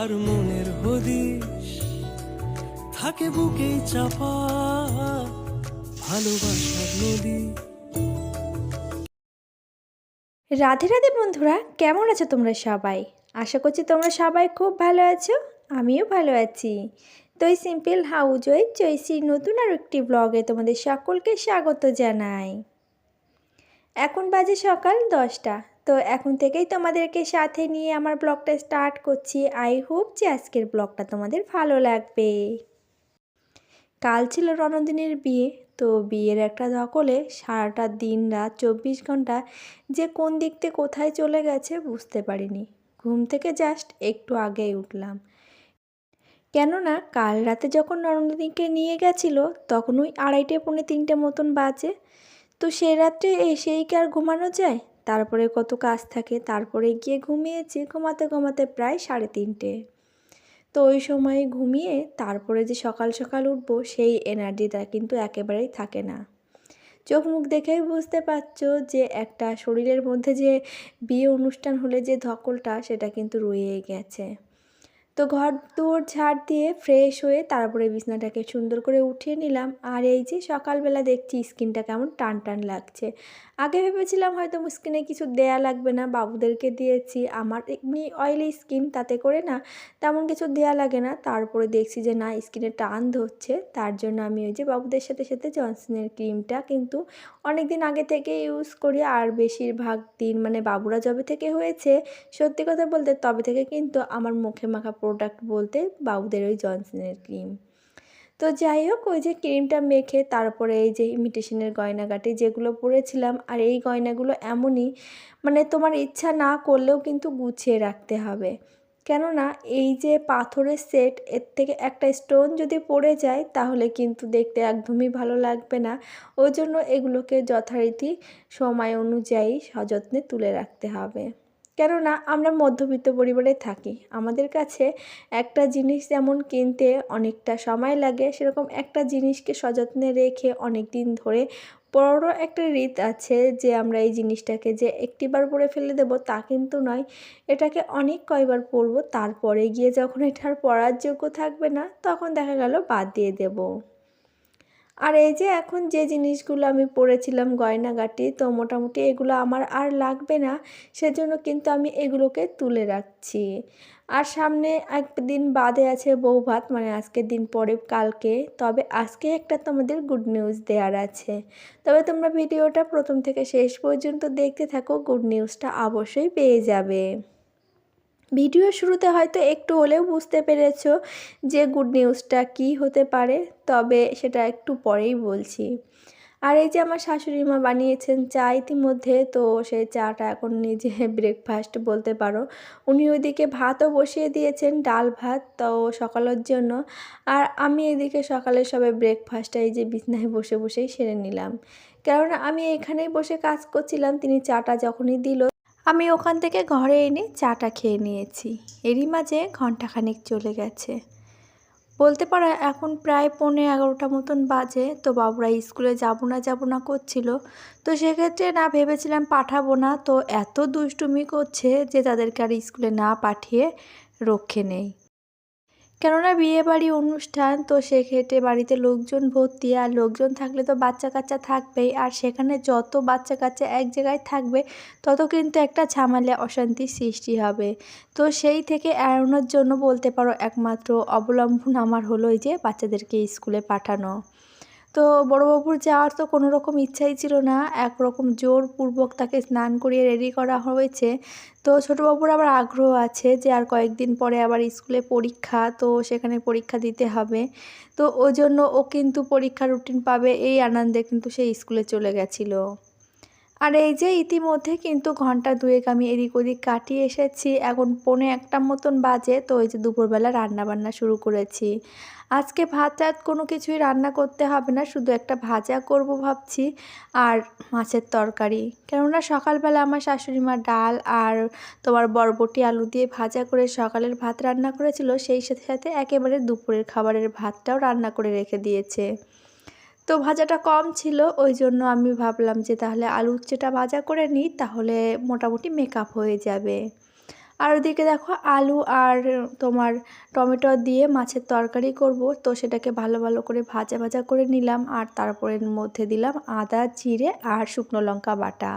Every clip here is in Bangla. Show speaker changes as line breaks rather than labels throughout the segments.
আর মনের হদিশ থাকে বুকে চাপা ভালোবাসার নদী।
রাধে রাধে বন্ধুরা, কেমন আছো তোমরা সবাই? আশা করছি তোমরা সবাই খুব ভালো আছো, আমিও ভালো আছি। তো এই সিম্পল হাউজ ওয়াইফ চৈসির নতুন আর একটি ব্লগে তোমাদের সকলকে স্বাগত জানাই। এখন বাজে সকাল দশটা তো এখন থেকেই তোমাদেরকে সাথে নিয়ে আমার ব্লগটা স্টার্ট করছি। আই হোপ যে আজকের ব্লগটা তোমাদের ভালো লাগবে। কাল ছিল রণদিনের বিয়ে, তো বিয়ের একটা ধকলে সারাটা দিন রাত চব্বিশ ঘণ্টা যে কোন দিক থেকে কোথায় চলে গেছে বুঝতে পারিনি। ঘুম থেকে জাস্ট একটু আগেই উঠলাম। কেননা কাল রাতে যখন নরন্দিনীকে নিয়ে গেছিল, তখন ওই আড়াইটে পৌনে তিনটে মতন বাজে। তো সে রাত্রে এসেই কি আর ঘুমানো যায়? তারপরে কত কাজ থাকে, তারপরে গিয়ে ঘুমিয়েছি, ঘুমাতে ঘুমাতে প্রায় সাড়ে তিনটে। তো ওই সময় ঘুমিয়ে তারপরে যে সকাল সকাল উঠবো, সেই এনার্জিটা কিন্তু একেবারেই থাকে না। চোখ মুখ দেখেই বুঝতে পারছ যে একটা শরীরের মধ্যে যে বিয়ে অনুষ্ঠান হলে যে ধকলটা, সেটা কিন্তু রয়েই গেছে। তো ঘর দুয়ার ঝাড় দিয়ে ফ্রেশ হয়ে তারপরে বিছনাটাকে সুন্দর করে উঠিয়ে নিলাম। আর এই যে সকালবেলা দেখছি স্কিনটা কেমন টান টান লাগছে। আগে ভেবেছিলাম হয়তো স্কিনে কিছু দেয়া লাগবে না, বাবুদেরকে দিয়েছি। আমার এমনি অয়েলি স্কিন তাতে করে না তেমন কিছু দেয়া লাগে না। তারপরে দেখছি যে না, স্কিনে টান ধরছে। তার জন্য আমি ওই যে বাবুদের সাথে সাথে জনসনের ক্রিমটা কিন্তু অনেক দিন আগে থেকে ইউজ করি। আর বেশিরভাগ দিন মানে বাবুরা যবে থেকে হয়েছে, সত্যি কথা বলতে তবে থেকে কিন্তু আমার মুখে মাখা প্রোডাক্ট বলতে বাবুদের ওই জনসনের ক্রিম তো যাই হোক, ওই যে ক্রিমটা মেখে তারপরে এই যে ইমিটেশনের গয়নাগাটি যেগুলো পরেছিলাম, আর এই গয়নাগুলো এমনই মানে তোমার ইচ্ছা না করলেও কিন্তু গুছিয়ে রাখতে হবে। কেননা এই যে পাথরের সেট এর থেকে একটা স্টোন যদি পড়ে যায়, তাহলে কিন্তু দেখতে একদমই ভালো লাগবে না। ওই জন্য এগুলোকে যথারীতি সময় অনুযায়ী সযত্নে তুলে রাখতে হবে। কেননা আমরা মধ্যবিত্ত পরিবারে থাকি। আমাদের কাছে একটা জিনিস যেমন কিনতে অনেকটা সময় লাগে, সেরকম একটা জিনিসকে সযত্নে রেখে অনেক দিন ধরে বড় একটা রীত আছে যে আমরা এই জিনিসটাকে যে একটিবার পরে ফেলে দেব তা কিন্তু নয়। এটাকে অনেক কয়বার পরবো, তারপরে গিয়ে যখন এটার পরার যোগ্য থাকবে না, তখন দেখা গেল বাদ দিয়ে দেবো। আর এই যে এখন যে জিনিসগুলো আমি পরেছিলাম গয়নাগাটি, তো মোটামুটি এগুলো আমার আর লাগবে না, সেজন্য কিন্তু আমি এগুলোকে তুলে রাখছি। আর সামনে একদিন বাদে আছে বউ ভাত মানে আজকের দিন পরে কালকে, তবে আজকে একটা তোমাদের গুড নিউজ দেওয়ার আছে। তবে তোমরা ভিডিওটা প্রথম থেকে শেষ পর্যন্ত দেখতে থাকো গুড নিউজটা অবশ্যই পেয়ে যাবে। ভিডিও শুরুতে হয়তো একটু হলেও বুঝতে পেরেছ যে গুড নিউজটা কি হতে পারে, তবে সেটা একটু পরেই বলছি। আর এই যে আমার শাশুড়ি মা বানিয়েছেন চা ইতিমধ্যে, তো সেই চাটা এখন নিজে ব্রেকফাস্ট বলতে পারো। উনি ওইদিকে ভাতও বসিয়ে দিয়েছেন, ডাল ভাত, তো সকালের জন্য। আর আমি এদিকে সকালে সবাই ব্রেকফাস্টটা এই যে বিছনায় বসে বসেই সেরে নিলাম। কেননা আমি এখানেই বসে কাজ করছিলাম, তিনি চাটা যখনই দিল আমি ওখান থেকে ঘরে এনে চাটা খেয়ে নিয়েছি। এরই মাঝে ঘন্টাখানেক চলে গেছে। বলতে পারো, এখন প্রায় পৌনে এগারোটা মতন বাজে। তো বাবুরা স্কুলে যাব না যাব না করছিল। তো সেক্ষেত্রে না ভেবেছিলাম পাঠাবো না। তো এত দুষ্টুমি করছে যে তাদেরকে আর স্কুলে না পাঠিয়ে রক্ষে নেই। কেননা বিয়ে বাড়ি অনুষ্ঠান, তো সেক্ষেত্রে বাড়িতে লোকজন ভর্তি আর লোকজন থাকলে তো বাচ্চা কাচ্চা থাকবেই। আর সেখানে যত বাচ্চা কাচ্চা এক জায়গায় থাকবে, তত কিন্তু একটা ঝামেলা অশান্তির সৃষ্টি হবে। তো সেই থেকে এড়ানোর জন্য বলতে পারো একমাত্র অবলম্বন আমার হলো এই যে বাচ্চাদেরকে স্কুলে পাঠানো। তো বড়োবাবুর যাওয়ার তো কোনো রকম ইচ্ছাই ছিল না। একরকম জোরপূর্বক তাকে স্নান করিয়ে রেডি করা হয়েছে। তো ছোটোবাবুর আবার আগ্রহ আছে যে আর কয়েকদিন পরে আবার স্কুলে পরীক্ষা, তো সেখানে পরীক্ষা দিতে হবে। তো ওই জন্য ও কিন্তু পরীক্ষা রুটিন পাবে, এই আনন্দে কিন্তু সে স্কুলে চলে গেছিল। আর এই যে ইতিমধ্যে কিন্তু ঘণ্টা দুয়েক আমি এদিক ওদিক কাটিয়ে এসেছি। এখন পৌনে একটা মতন বাজে, তো ওই যে দুপুরবেলা রান্না বান্না শুরু করেছি। আজকে ভাত টাত কোনো কিছুই রান্না করতে হবে না, শুধু একটা ভাজা করব ভাবছি আর মাছের তরকারি। কেননা সকালবেলা আমার শাশুড়ি মা ডাল আর তোমার বরবটি আলু দিয়ে ভাজা করে সকালের ভাত রান্না করেছিল, সেই সাথে সাথে একেবারে দুপুরের খাবারের ভাতটাও রান্না করে রেখে দিয়েছে। তো ভাজাটা কম ছিল, ওই জন্য আমি ভাবলাম যে তাহলে আলু উচ্ছেটা ভাজা করে নিই, তাহলে মোটামুটি মেকআপ হয়ে যাবে। আর ওদিকে দেখো আলু আর তোমার টমেটো দিয়ে মাছের তরকারি করব। তো সেটাকে ভালো ভালো করে ভাজা ভাজা করে নিলাম আর তারপরে মধ্যে দিলাম আদা, জিরে আর শুকনো লঙ্কা বাটা।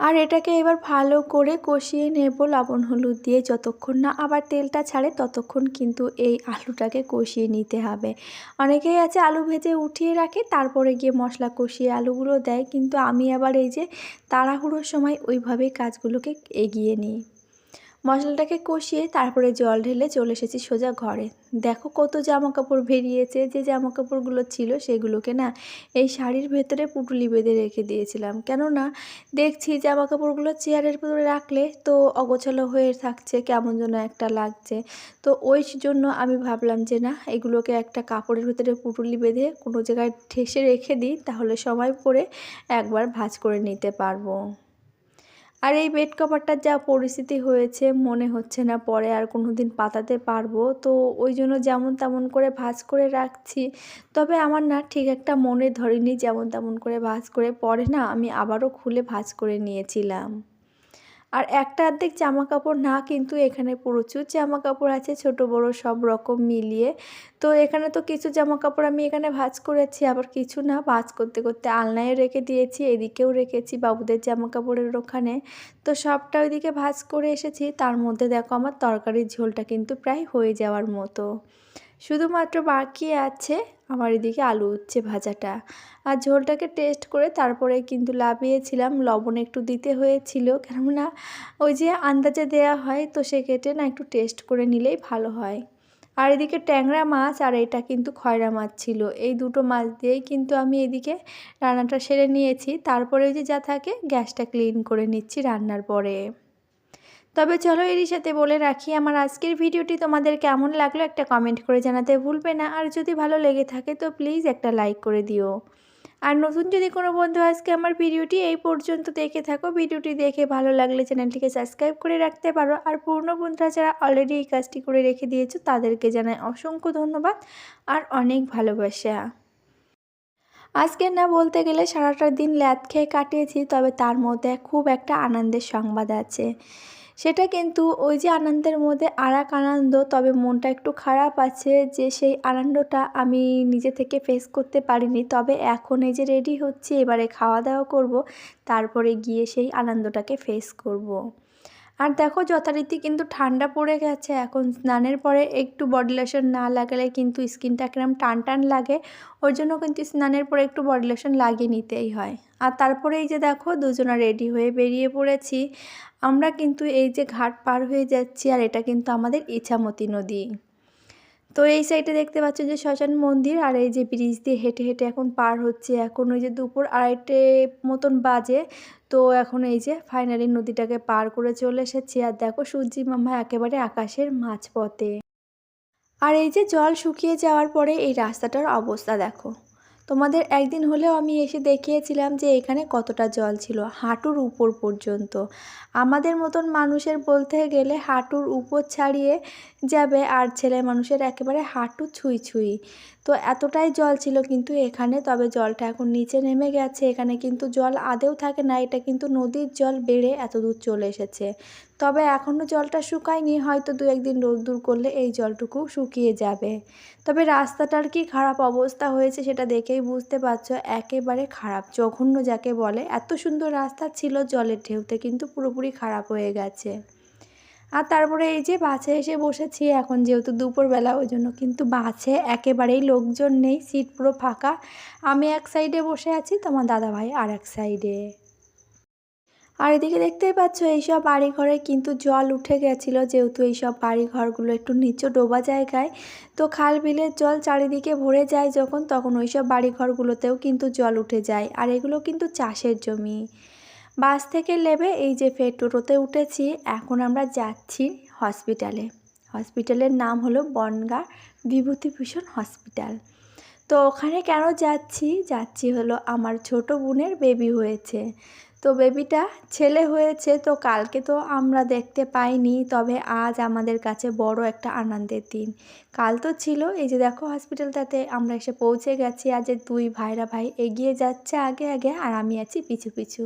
আর এটাকে এবার ভালো করে কষিয়ে নেব লবণ, হলুদ দিয়ে। যতক্ষণ না আবার তেলটা ছাড়ে ততক্ষণ কিন্তু এই আলুটাকে কষিয়ে নিতে হবে। অনেকেই আছে আলু ভেজে উঠিয়ে রাখে, তারপরে গিয়ে মশলা কষিয়ে আলুগুলো দেয়। কিন্তু আমি আবার এই যে তাড়াহুড়োর সময় ওইভাবেই কাজগুলোকে এগিয়ে নিই। মশলাটাকে কষিয়ে তারপরে জল ঢেলে চলে এসেছি সোজা ঘরে। দেখো কত জামা কাপড় বেরিয়েছে, যে জামা কাপড়গুলো ছিল সেগুলোকে না এই শাড়ির ভেতরে পুটুলি বেঁধে রেখে দিয়েছিলাম। কেননা দেখছি জামা কাপড়গুলো চেয়ারের ভেতরে রাখলে তো অগোছালো হয়ে থাকছে, কেমন যেন একটা লাগছে। তো ওই জন্য আমি ভাবলাম যে না, এগুলোকে একটা কাপড়ের ভেতরে পুটুলি বেঁধে কোনো জায়গায় ঠেসে রেখে দিই, তাহলে সময় পরে একবার ভাঁজ করে নিতে পারব। আর এই বেড কভারটার যা পরিস্থিতি হয়েছে, মনে হচ্ছে না পরে আর কোনো দিন পাতাতে পারব। তো ওই জন্য যেমন তেমন করে ভাজ করে রাখছি। তবে আমার না ঠিক একটা মনে ধরেনি যেমন তেমন করে ভাজ করে পরে না আমি আবারও খুলে ভাজ করে নিয়েছিলাম। আর একটা অর্ধেক জামা কাপড় না কিন্তু এখানে প্রচুর জামা কাপড় আছে, ছোট, বড় সব রকম মিলিয়ে। তো এখানে তো কিছু জামা কাপড় আমি এখানে ভাজ করেছি, আবার কিছু না। ভাজ করতে করতে আলনায় রেখে দিয়েছি, এদিকেও রেখেছি বাবুদের জামা কাপড়ের ওখানে। তো সবটা ওইদিকে ভাজ করে এসেছি। তার মধ্যে দেখো আমার তরকারির ঝোলটা কিন্তু প্রায় হয়ে যাওয়ার মতো। শুধুমাত্র বাকি আছে আমার এদিকে আলু উচ্ছে ভাজাটা। আর ঝোলটাকে টেস্ট করে তারপরে কিন্তু লাভিয়েছিলাম, লবণ একটু দিতে হয়েছিল। কেননা ওই যে আন্দাজে দেয়া হয়, তো সেক্ষেত্রে না একটু টেস্ট করে নিলেই ভালো হয়। আর এদিকে ট্যাংরা মাছ আর এটা কিন্তু খয়রা মাছ ছিল। এই দুটো মাছ দিয়েই কিন্তু আমি এদিকে রান্নাটা সেরে নিয়েছি। তারপরে যে যা থাকে, গ্যাসটা ক্লিন করে নিচ্ছি রান্নার পরে। তবে চলো এরই সাথে বলে রাখি, আমার আজকের ভিডিওটি তোমাদের কেমন লাগল একটা কমেন্ট করে জানাতে ভুলবে না। আর যদি ভালো লেগে থাকে তো প্লিজ একটা লাইক করে দিও। আর নতুন যদি কোনো বন্ধু আজকে আমার ভিডিওটি এই পর্যন্ত দেখে থাকো, ভিডিওটি দেখে ভালো লাগলে চ্যানেলটিকে সাবস্ক্রাইব করে রাখতে পারো। আর পুরনো বন্ধুরা যারা অলরেডি এই কাজটি করে রেখে দিয়েছ, তাদেরকে জানাই অসংখ্য ধন্যবাদ আর অনেক ভালোবাসা। আজকে না বলতে গেলে সারাটা দিন ল্যাদ খেয়ে কাটিয়েছি, তবে তার মধ্যে খুব একটা আনন্দের সংবাদ আছে। সেটা কিন্তু ওই যে আনন্দের মধ্যে আর এক আনন্দ, তবে মনটা একটু খারাপ আছে যে সেই আনন্দটা আমি নিজে থেকে ফেস করতে পারিনি তবে এখন এই যে রেডি হচ্ছে, এবারে খাওয়া দাওয়া করব, তারপরে গিয়ে সেই আনন্দটাকে ফেস করব। আর দেখো যথারীতি কিন্তু ঠান্ডা পড়ে গেছে। এখন স্নানের পরে একটু বডি লোশন না লাগালে কিন্তু স্কিনটা কিরম টান টান লাগে। ওর জন্য কিন্তু স্নানের পরে একটু বডি লোশন লাগিয়ে নিতেই হয়। আর তারপরে এই যে দেখো দুজনা রেডি হয়ে বেরিয়ে পড়েছি। আমরা কিন্তু এই যে ঘাট পার হয়ে যাচ্ছি আর এটা কিন্তু আমাদের ইছামতি নদী। তো এই সাইডে দেখতে পাচ্ছেন যে শ্মশান মন্দির আর এই যে ব্রিজ দিয়ে হেঁটে হেঁটে এখন পার হচ্ছে। এখন ওই যে দুপুর আড়াইটে মতন বাজে। তো এখন এই যে ফাইনালি নদীটাকে পার করে চলে এসেছি। আর দেখো সূর্যি মামা একেবারে আকাশের মাঝপথে। আর এই যে জল শুকিয়ে যাওয়ার পরে এই রাস্তাটার অবস্থা দেখো। তোমাদের একদিন হলেও আমি এসে দেখিয়েছিলাম যে এখানে কতটা জল ছিল, হাঁটুর উপর পর্যন্ত। আমাদের মতন মানুষের বলতে গেলে হাঁটুর উপর ছাড়িয়ে যাবে আর ছেলে মানুষের একেবারে হাঁটু ছুঁই ছুঁই। তো এতটাই জল ছিল কিন্তু এখানে, তবে জলটা এখন নিচে নেমে গেছে। এখানে কিন্তু জল আদেও থাকে না, এটা কিন্তু নদীর জল বেড়ে এত দূর চলে এসেছে। তবে এখনও জলটা শুকায়নি, হয়তো দু একদিন রোদ্দুর করলে এই জলটুকু শুকিয়ে যাবে। তবে রাস্তাটার কি খারাপ অবস্থা হয়েছে সেটা দেখেই বুঝতে পারছ, একেবারে খারাপ। জঘন্য যাকে বলে। এত সুন্দর রাস্তা ছিল জলের ঢেউতে, কিন্তু পুরোপুরি খারাপ হয়ে গেছে। আর তারপরে এই যে বাসে এসে বসেছি, এখন যেহেতু দুপুরবেলা, ওই জন্য কিন্তু বাসে একেবারেই লোকজন নেই, সিট পুরো ফাঁকা। আমি এক সাইডে বসে আছি, তোমার দাদাভাই আর এক সাইডে আর এদিকে দেখতেই পাচ্ছ, এইসব বাড়িঘরে কিন্তু জল উঠে গেছিল, যেহেতু এইসব বাড়িঘরগুলো একটু নিচু ডোবা জায়গায়। তো খাল বিলের জল চারিদিকে ভরে যায় যখন, তখন ওইসব বাড়িঘরগুলোতেও কিন্তু জল উঠে যায়। আর এগুলো কিন্তু চাষের জমি। বাস থেকে নেবে এই যে ফের টোটোতে উঠেছি, এখন আমরা যাচ্ছি হসপিটালে। হসপিটালের নাম হলো বনগা বিভূতিভূষণ হসপিটাল। তো ওখানে কেন যাচ্ছি? যাচ্ছি হলো আমার ছোট বোনের বেবি হয়েছে। তো বেবিটা ছেলে হয়েছে তো কালকে তো আমরা দেখতে পাইনি, তবে আজ আমাদের কাছে বড় একটা আনন্দের দিন। কাল তো ছিল, এই যে দেখো হসপিটালটাতে আমরা এসে পৌঁছে গেছি, আজ দুই ভাইরা ভাই এগিয়ে যাচ্ছে আগে আগে আর আমি আছি পিছু পিছু।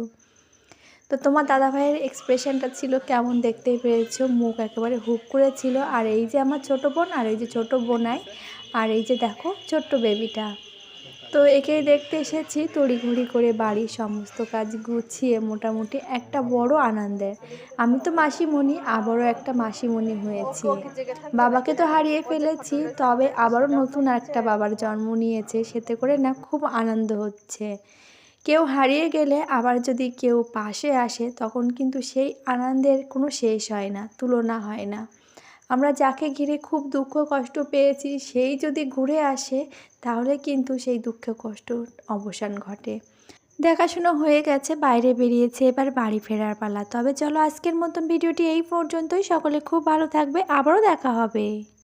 তো তোমার দাদা ভাইয়ের এক্সপ্রেশনটা ছিল কেমন দেখতে পেরেছ মুখ একেবারে হুপ করেছিল আর এই যে আমার ছোট বোন, আর এই যে ছোট বোনাই, আর এই যে দেখো ছোট্ট বেবিটা। তো একেই দেখতে এসেছি তড়িঘড়ি করে বাড়ির সমস্ত কাজ গুছিয়ে মোটামুটি একটা বড় আনন্দের। আমি তো মাসিমণি, আবারও একটা মাসিমণি হয়েছি। বাবাকে তো হারিয়ে ফেলেছি, তবে আবারও নতুন একটা বাবার জন্ম নিয়েছে, সেতে করে না খুব আনন্দ হচ্ছে। কেউ হারিয়ে গেলে আবার যদি কেউ পাশে আসে, তখন কিন্তু সেই আনন্দের কোনো শেষ হয় না, তুলনা হয় না। আমরা যাকে ঘিরে খুব দুঃখ কষ্ট পেয়েছি, সেই যদি ঘুরে আসে, তাহলে কিন্তু সেই দুঃখ কষ্ট অবসান ঘটে। দেখাশুনো হয়ে গেছে, বাইরে বেরিয়েছে, এবার বাড়ি ফেরার পালা। তবে চলো আজকের মতন ভিডিওটি এই পর্যন্তই। সকলে খুব ভালো থাকবে। আবারও দেখা হবে।